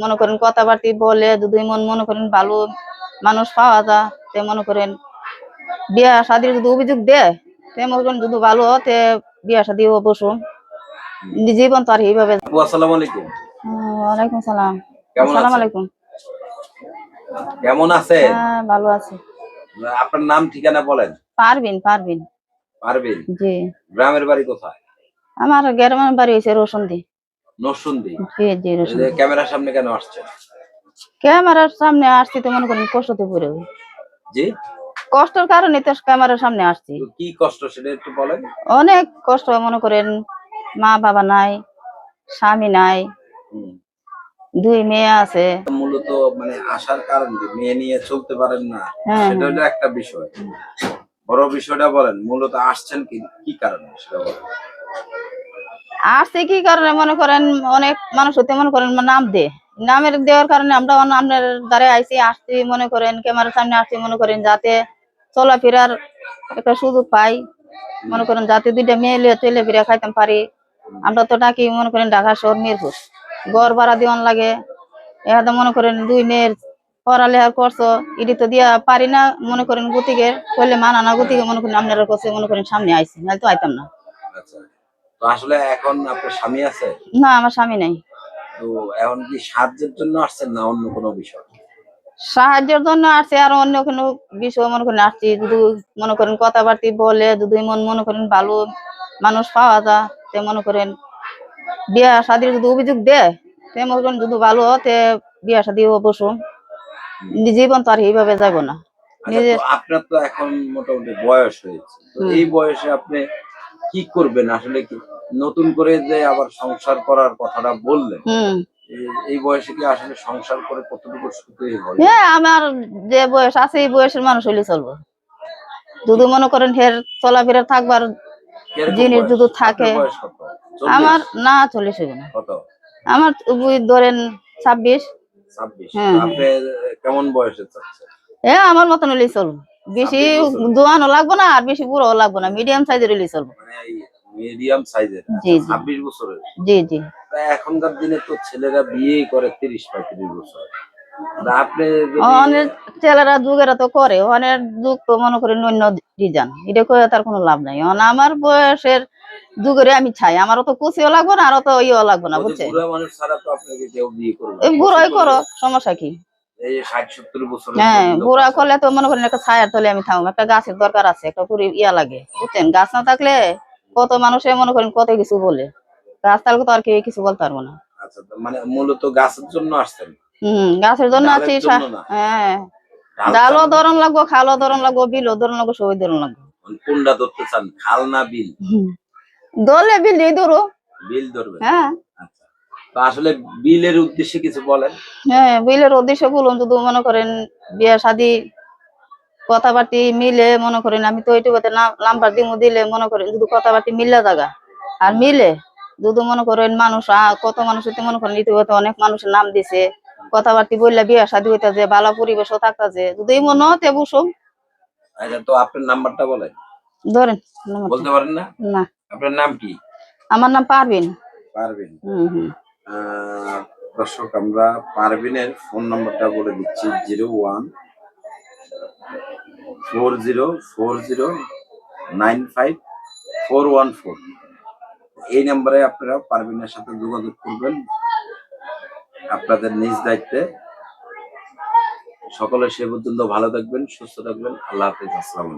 মনে করেন কথাবার্তি বলে যদি মন মনে করেন ভালো মানুষ পাওয়া যায় তে মনে করেন বিয়া শাদির যদি অভিযোগ দেয় তে মনে করেন যদি ভালো তে বিয়া শাদি বসুন জীবন তো আর এইভাবে আসসালামু আলাইকুম। ওয়ালাইকুম সালাম। আসসালামু আলাইকুম। কেমন আছেন? হ্যাঁ ভালো আছি। আপনার নাম ঠিকানা বলেন। পারবিন পারবিন। পারবেন? জি। গ্রামের বাড়ি কোথায়? আমার গ্রামের বাড়ি হয়েছে রোশনদি নরসুন্দি ক্যামেরার সামনে কেন আসছেন ক্যামেরার সামনে আসছি তো মনে করেন কষ্টতে পড়ে। জি? কষ্টের কারণে তো ক্যামেরার সামনে আসছি। কি কষ্ট সেটা একটু বলেন। অনেক কষ্ট মনে করেন মা বাবা নাই স্বামী নাই দুই মেয়ে আছে। মূলত মানে আসার কারণ মেয়ে নিয়ে চলতে পারেন না হ্যাঁ, সেটা হলো একটা বিষয়। বড় বিষয়টা বলেন মূলত আসছেন কি কি কারণে সেটা বলেন। আসছে কি কারণে মনে করেন অনেক মানুষ হতে মনে করেন নাম দে নামের দেওয়ার কারণে আমরা আপনার দ্বারে আইসি আসছি মনে করেন ক্যামেরার সামনে আসছি মনে করেন যাতে চলাফেরার একটা সুযোগ পাই মনে করেন যাতে দুইটা মেয়ে লিয়ে চলে ফিরে খাইতাম পারি আমরা তো ডাকি মনে করেন ঢাকা শহর মিরপুর ঘর ভাড়া দিওয়ান লাগে এহাতে মনে করেন দুই মেয়ের পড়ালেখা করছ ইডি তো দিয়া পারি না মনে করেন গতিকে করলে মানা না গতিকে মনে করেন আপনারা করছে মনে করেন সামনে আইসি নাহলে তো আইতাম না আচ্ছা তো আসলে এখন আপনার স্বামী আছে? না আমার স্বামী নাই। তো এখন কি সাহায্যের জন্য আসছেন না অন্য কোনো বিষয়? সাহায্যের জন্য আসছে আর অন্য কোনো বিষয় মনে করেন আসছি। যদি মনে করেন কথাবার্তি বলে যদি মন মনে করেন ভালো মানুষ পাওয়া যায় তে মনে করেন বিয়া শাদির যদি অভিযোগ দেয় তে মনে করেন যদি ভালো তে বিয়া শাদি বসুন জীবন তো আর এইভাবে যাব না। আচ্ছা, আপনার তো এখন মোটামুটি বয়স হয়েছে। এই বয়সে আপনি কি করবেন? আসলে কি নতুন করে যে আবার সংসার করার কথাটা বললেন হম। এই- বয়সে কি আসলে সংসার করে কতটুকু সুখী হয় হ্যাঁ আমার যে বয়স আছে এই বয়সের মানুষ হইলে চলবো। যদি মনে করেন হের চলাফেরা থাকবার জিনিস আপনার থাকে? আমার না চল্লিশ হইবে না। আমার ধরেন ছাব্বিশ। ছাব্বিশ। হ্যাঁ। কেমন বয়সে এ আমার মতন হলেই চলবো। বেশি দোয়ানো লাগবে না আর বেশি বুড়োও লাগবে না মিডিয়াম সাইজের হলেই চলবো মানে মিডিয়াম সাইজের জি, জি। ছাব্বিশ বছরের। জি জি। এখনকার দিনে তো ছেলেরা বিয়ে করে তিরিশ পঁয়ত্রিশ বছর। অনেক ছেলেরা যুগেরা তো করে অনেক যুগ তো মনে করেন অন্য ডিজাইন এটা করে তার কোনো লাভ নাই। আমার বয়সের যুগেরে আমি চাই আমারও তো কুচিও লাগবো না আরও তো ইয়েও লাগবো না বুঝছে বুড়া করো সমস্যা কি? হ্যাঁ করলে তো মনে করেন একটা ছায়ার তলে আমি একটা গাছের দরকার আছে একটা পুরি ইয়া লাগে বুঝছেন? গাছ না থাকলে কত মানুষে মনে করেন কত কিছু বলে। গাছ থাকলে তো আর কেউ কিছু বলতে পারব না। আচ্ছা মানে মূলত গাছের জন্য আসছেন? হম গাছের জন্য আছি হ্যাঁ। ডালও ধরন লাগবো খালও ধরন লাগবো বিলও ধরন লাগবো সবই ধরন লাগবো। কোনটা ধরতে চান খাল না বিল? ধরলে বিল ধরো। বিল ধরবেন? হ্যাঁ। আসলে বিলের উদ্দেশ্যে কিছু বলেন। হ্যাঁ বিলের উদ্দেশ্য বলুন যদি মনে করেন বিয়ে শাদি কথাবার্তি মিলে মনে করেন আমি তো এইটুকুতে নাম্বার দিমু দিলে মনে করেন যদি কথাবার্তি মিললে জায়গা। আর মিলে যদি মনে করেন মানুষ কত মানুষ মনে করেন ইতিমধ্যে অনেক মানুষের নাম দিছে। কথাবার্তি বললে বিয়ে শাদি হইতাছে ভালো পরিবেশও থাকতাছে। যদি মনে হতে বসুম আচ্ছা তো আপনার নাম্বারটা বলেন। ধরেন বলতে পারেন না? না। আপনার নাম কি? আমার নাম পারবিন পারবেন হম হম। দর্শক, আমরা পারভিনের ফোন নাম্বারটা বলে দিচ্ছি, zero one four zero four zero nine five four one four. এই নাম্বারে আপনারা পারভিনের সাথে যোগাযোগ করবেন। আপনাদের নিজ দায়িত্বে। সকলে সে পর্যন্ত ভালো থাকবেন, সুস্থ থাকবেন। আল্লাহ হাফিজ, আসসালামু